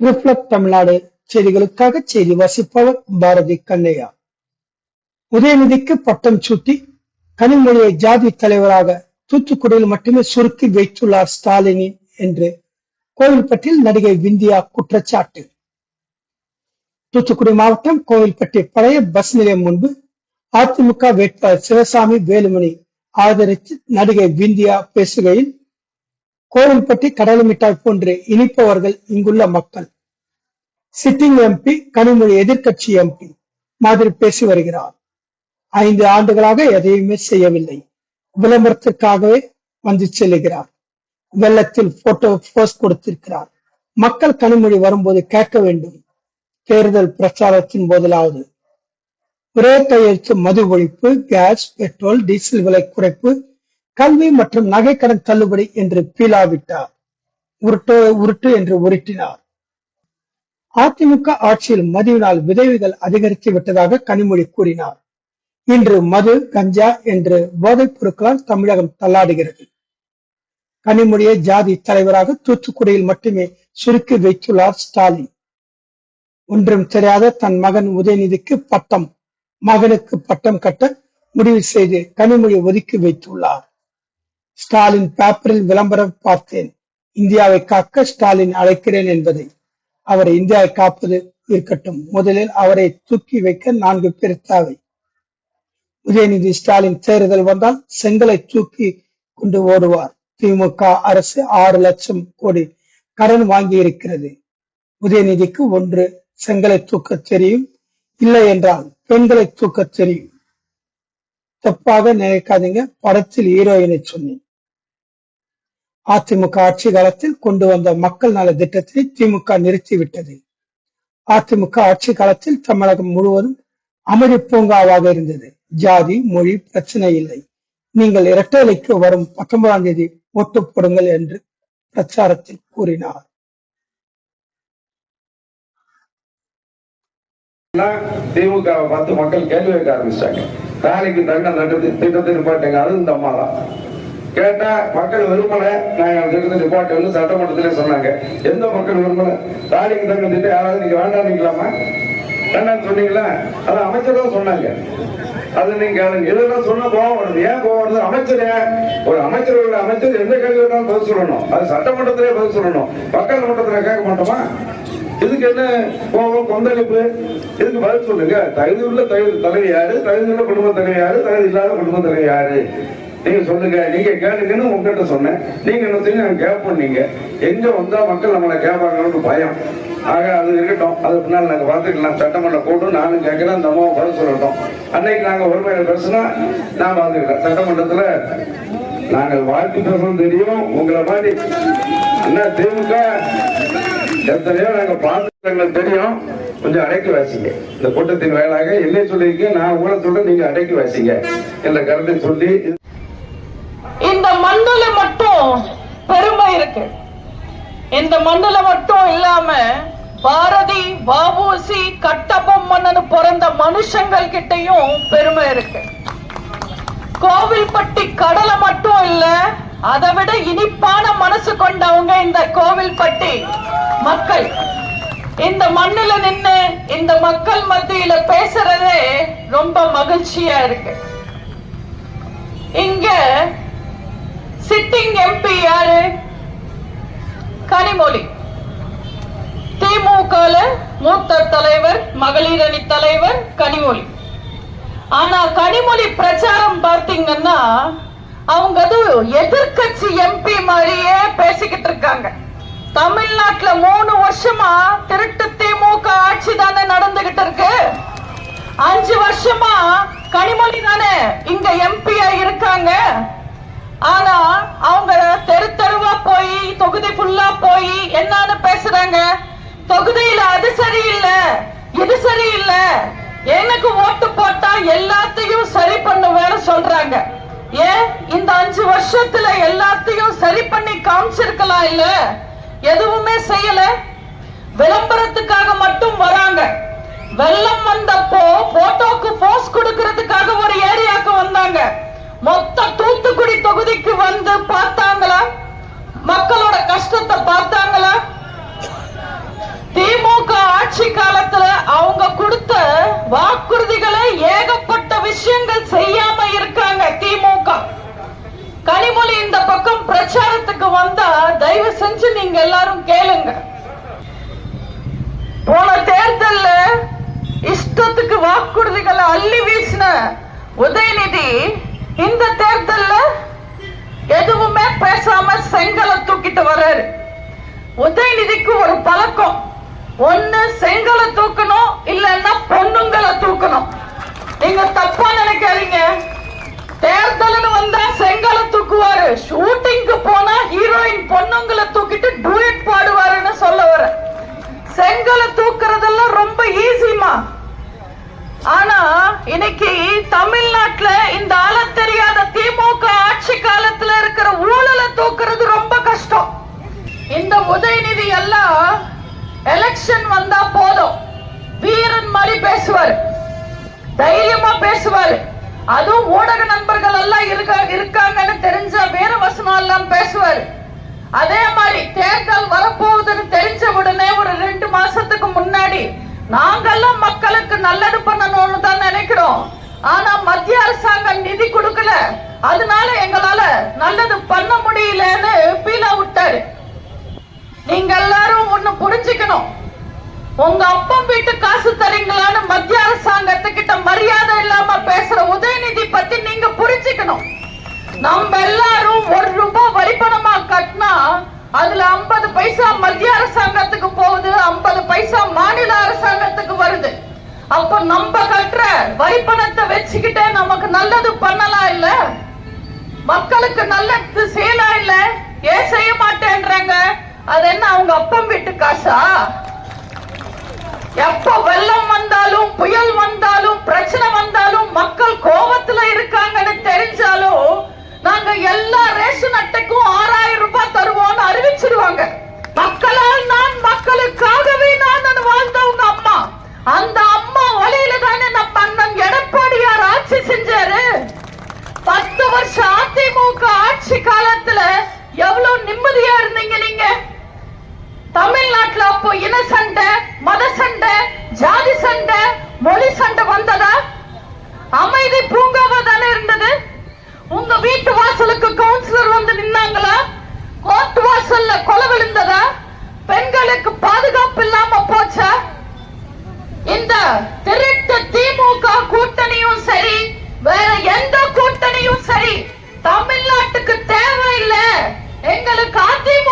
Reflect Tamil Nadu செய்திகளுக்காக செய்தி வாசிப்பவர் பாரதி கண்ணையா. உதயநிதிக்கு பட்டம் சூட்டி கனிமொழியை ஜாதி தலைவராக தூத்துக்குடியில் மட்டுமே சுருக்கி வைத்துள்ளார் ஸ்டாலினி என்று. கோவில்பட்டியில் நடிகை விந்தியா குற்றச்சாட்டு. தூத்துக்குடி மாவட்டம் கோவில்பட்டி பழைய பஸ் நிலையம் முன்பு அதிமுக வேட்பாளர் சிவசாமி வேலுமணி ஆதரித்து நடிகை விந்தியா பேசுகையில் கோவில்பட்டி கடலை மிட்டாய் போன்று இனிப்பவர்கள் இங்குள்ள மக்கள். சிட்டிங் எம்பி கனிமொழி எதிர்க்கட்சி எம்பி மாதிரி பேசி வருகிறார். ஐந்து ஆண்டுகளாக எதையுமே செய்யவில்லை. விளம்பரத்திற்காகவே வந்து செல்லுகிறார் வெள்ளத்தில் போட்டோ போஸ்ட் கொடுத்திருக்கிறார். மக்கள் கனிமொழி வரும்போது கேட்க வேண்டும். தேர்தல் பிரச்சாரத்தின் போதிலாவது. ஒரே கையெழுத்து மது ஒழிப்பு கேஸ் பெட்ரோல் டீசல் விலை குறைப்பு கல்வி மற்றும் நகைக்கடன் தள்ளுபடி என்று பீலாவிட்டார். உருட்டு உருட்டு என்று உருட்டினார். அதிமுக ஆட்சியில் மதுவினால் விதவைகள் அதிகரித்து விட்டதாக கனிமொழி கூறினார். இன்று மது கஞ்சா என்று போதைப் பொருட்களால் தமிழகம் தள்ளாடுகிறது. கனிமொழியை ஜாதி தலைவராக தூத்துக்குடியில் மட்டுமே சுருக்கி வைத்துள்ளார் ஸ்டாலின். ஒன்றும் தெரியாத தன் மகன் உதயநிதிக்கு பட்டம் மகனுக்கு பட்டம் கட்ட முடிவு செய்து கனிமொழி ஒதுக்கி வைத்துள்ளார். ஸ்டாலின் பேப்பரில் விளம்பரம் பார்த்தேன். இந்தியாவை காக்க ஸ்டாலின் அழைக்கிறேன் என்பதை. அவரை இந்தியாவை காப்பது இருக்கட்டும். முதலில் அவரை தூக்கி வைக்க நான்கு பேர் தேவை. உதயநிதி ஸ்டாலின் தேர்தல் வந்தால் செங்கலை தூக்கி கொண்டு ஓடுவார். திமுக அரசு ஆறு லட்சம் கோடி கடன் வாங்கி இருக்கிறது உதயநிதிக்கு ஒன்று செங்கலை தூக்க தெரியும். இல்லை என்றால் பெண்களை தூக்க தெரியும். தப்பாக நினைக்காதீங்க. படத்தில் ஹீரோயினை சொன்னேன். அதிமுக ஆட்சி காலத்தில் கொண்டு வந்த மக்கள் நல திட்டத்தை திமுக நிறுத்திவிட்டது. அதிமுக ஆட்சி காலத்தில் தமிழகம் முழுவதும் அமைதி பூங்காவாக இருந்தது. ஜாதி மொழி பிரச்சனை இல்லை. நீங்கள் இரட்டைலைக்கு வரும் பத்தொன்பதாம் தேதி ஓட்டு போடுங்கள் என்று பிரச்சாரத்தில் கூறினார். திமுக பார்த்து மக்கள் கேள்வி கேட்க ஆரம்பிச்சாங்க வேலைக்கு தங்க நட்டு திட்டத்தை நிப்பாட்டுங்க. அது இந்த அம்மா தான் கேட்டா மக்கள் விரும்பல. நாங்க அந்த திட்டத்தை சட்டமன்றத்திலே சொன்னாங்க. எந்த மக்கள் விரும்பல? தாலிக்கு தங்க திட்டம். யாராவது நீங்க வேண்டாம் வேண்டாம்னு சொன்னீங்களா? அது அமைச்சர் தான் சொன்னாங்க. அது நீங்க இதெல்லாம் சொன்ன கோவம் வருது. ஏன் கோவம் வருது? அமைச்சர் ஒரு அமைச்சர் அமைச்சர் எந்த கேள்வி வேணாலும் பதில் சொல்லணும். அது சட்டமன்றத்திலே பதில் சொல்லணும். மக்கள் மன்றத்தில் கேட்க மாட்டோமா? இதுக்கு என்ன கோபம் கொந்தளிப்பு? இதுக்கு பதில் சொல்லுங்க. தகுதி உள்ள தகுதி தலைவர் யாரு? தகுதி உள்ள குடும்ப தலைவர் யாரு? தகுதி இல்லாத குடும்ப தலைவர் யாரு? நீங்க சொல்லுங்க. நீங்க கேளுங்கன்னு உங்ககிட்ட சொன்னேன். நீங்க என்ன செய்ய நாங்க கேட்போம் நீங்க எங்க வந்தா மக்கள் நம்மளை கேட்பாங்கன்னு பயம். ஆக அது இருக்கட்டும். அது பின்னால் நாங்க பார்த்துக்கலாம். சட்டமன்ற கூட்டம் நானும் கேட்கிறேன். அந்த அம்மாவை பதில் சொல்லட்டும். அன்னைக்கு நாங்க ஒருமையில பேசுனா நான் பார்த்துக்கிறேன். சட்டமன்றத்துல நாங்கள் வாழ்த்து பேசணும் தெரியும். உங்களை மாதிரி அண்ணா திமுக எத்தனையோ நாங்க பார்த்து தெரியும். கொஞ்சம் அடக்கி வாசிங்க. இந்த கூட்டத்தின் வேலாக என்னை சொல்லியிருக்கீங்க நான் உங்களை சொல்றேன் நீங்க அடக்கி வாசிங்க. என்ற கருத்தை சொல்லி மண்ணுல மட்டும் பெருமை இருக்கு. இந்த மண்ணுல மட்டும் இல்லாம பாரதி வாபூசி கட்டபொம்மன்னு பிறந்த மனுஷங்கள் கிட்டையும் பெருமை இருக்கு. கோவில்பட்டி கடலை மட்டும் இல்ல அதை விட இனிப்பான மனசு கொண்டவங்க இந்த கோவில்பட்டி மக்கள். இந்த மண்ணுல நின்னு இந்த மக்கள் மத்தியில பேசுறதே ரொம்ப மகிழ்ச்சியா இருக்கு. இங்க சிட்டிங் எம்பி யாரு? கனிமொழி. திமுக மூத்த தலைவர் மகளிர் அணி தலைவர் கனிமொழி. ஆனா கனிமொழி பிரச்சாரம் பார்த்தீங்கன்னா அவங்க அது எதிர்கட்சி எம்பி மாதிரியே பேசிக்கிட்டு இருக்காங்க. தமிழ்நாட்டுல மூணு வருஷமா திருட்டு திமுக ஆட்சி தானே நடந்துகிட்டு இருக்கு. அஞ்சு வருஷமா கனிமொழி தானே இங்க எம்பியா இருக்காங்க. ஆனா அவங்க தெரு தெருவா போய் தொகுதி ஃபுல்லா போய் என்னன்னு பேசுறாங்க. தொகுதியில அது சரியில்லை இது சரியில்லை. எனக்கு ஓட்டு போட்டா எல்லாத்தையும் சரி பண்ணுவேன்னு சொல்றாங்க. ஏன்? இந்த அஞ்சு வருஷத்துல எல்லாத்தையும் சரி பண்ணி காமிச்சிருக்கலாம் இல்ல? எதுவுமே செய்யல. விளம்பரத்துக்காக மட்டும் வராங்க. வெள்ளம் வந்தப்போ போட்டோக்கு போஸ் கொடுக்கறதுக்காக ஒரு ஏரியாக்கு வந்தாங்க. மொத்த தூத்துக்குடி தொகுதிக்கு வந்து பார்த்தாங்களா? மக்களோட கஷ்டத்தை பார்த்தாங்களா? திமுக ஆட்சி காலத்துல அவங்க கொடுத்த வாக்குறுதிகளை ஏகப்பட்ட விஷயங்கள் செய்யாம இருக்காங்க திமுக. கனிமொழி இந்த பக்கம் பிரச்சாரத்துக்கு வந்தா தயவு செஞ்சு நீங்க எல்லாரும் கேளுங்க. போன தேர்தல்ல இஷ்டத்துக்கு வாக்குறுதிகளை அள்ளி வீசின உதயநிதி இந்த தேர்தல்ல எதுவுமே பேசாம செங்கலை தூக்கிட்டு வர்றாரு. உதயநிதிக்கு ஒரு பழக்கம். ஒண்ணு செங்கலை தூக்கணும் இல்லைன்னா பொண்ணுங்களை தூக்கணும். நீங்க தப்பா நினைக்காதீங்க. தேர்தல்னு வந்தா செங்கலை தூக்குவாரு. ஷூட்டிங்க்கு போனா ஹீரோயின் பொண்ணுங்களை தூக்கிட்டு டூயட் பாடுவாருன்னு சொல்ல வர. செங்கலை தூக்குறதெல்லாம் ரொம்ப ஈஸிமா ஆனா இன்னைக்கு தமிழ்நாட்டுல இந்த நாங்கெல்லாம் மக்களுக்கு நல்லது பண்ணணும்னு தான் நினைக்கிறோம். ஆனா மத்திய அரசாங்கம் நிதி கொடுக்கல. அதனால எங்களால நல்லது பண்ண முடியலன்னு பீலா விட்டாரு. நீங்க எல்லாரும் ஒண்ணு புரிஞ்சுக்கணும். உங்க அப்பா வீட்டு காசு தரீங்களான்னு மத்திய அரசாங்கத்துக்கிட்ட மரியாதை இல்லாம பேசுற உதயநிதி பத்தி நீங்க புரிஞ்சுக்கணும். நம்ம எல்லாரும் ஒரு மக்களுக்கு நல்லது அப்போ இன சண்டை மத சண்டை ஜாதி சண்டை மொழி சண்டை வந்ததா? அமைதி பூங்காவா தானே இருந்தது? உங்க வீட்டு வாசலுக்கு கவுன்சிலர் வந்து நின்னாங்களா? கோர்ட் வாசல்ல கொலை விழுந்ததா? பெண்களுக்கு பாதுகாப்பு இல்லாம போச்சா? இந்த திருட்டு திமுக கூட்டணியும் சரி வேற எந்த கூட்டணியும் சரி தமிழ்நாட்டுக்கு தேவையில்லை. எங்களுக்கு அதிமுக